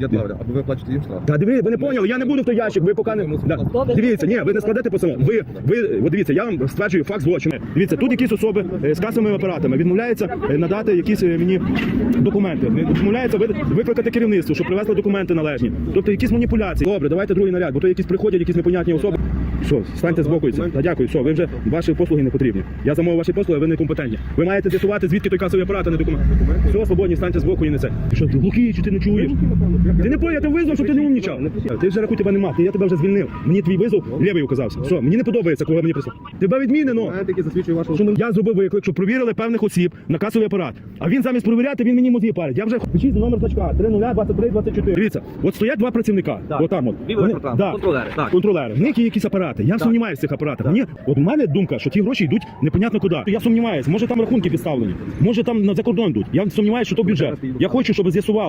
Я добре, або ви плачете їм штраф. Та диви, ви не поняли, я не буду в той ящик, ви поки не... Да. Дивіться, ні, ви не складете постанову. Ви, ви, от дивіться, я вам стверджую факт злочину. Дивіться, тут якісь особи е, з касовими апаратами відмовляються е, надати якісь е, мені документи. Відмовляються ви- викликати керівництво, щоб привезли документи належні. Тобто якісь маніпуляції. Добре, давайте другий наряд, бо то якісь приходять, якісь непонятні особи. Що, станьте збоку і це. Та дякую, все, ви вже ваші послуги не потрібні. Я замовив ваші послуги, ви не компетентні. Ви маєте з'ясувати, звідки той касовий апарат, а не документ. Все, свободні, станьте збоку і не це. Ти Що, ти глухий, чи ти не чуєш? Ти не поняв, я тебе визвав, щоб ти не умнічав. Ти вже рахуй тебе нема, ти- я тебе вже звільнив. Мені твій визов лівий указався. Все, мені не подобається, кого мені прислав. Тебе відмінено. Вашу Що я зробив виклик, щоб провірили певних осіб на касовий апарат. А він замість провіряти, він мені мозги парить. Я вже пишіть номер значка 302324. Дивіться, от стоять два працівника. Так. Отам от. Білий Вони- да. Контролери, так. Контролери. В них є якісь апарати. Я сумніваюся в цих апаратах. Мені, от у мене думка, що ті гроші йдуть непонятно куди. Я сумніваюся, може там рахунки підставлені, може там на за кордон йдуть. Я сумніваюся, що то бюджет. Я хочу, щоб з'ясував.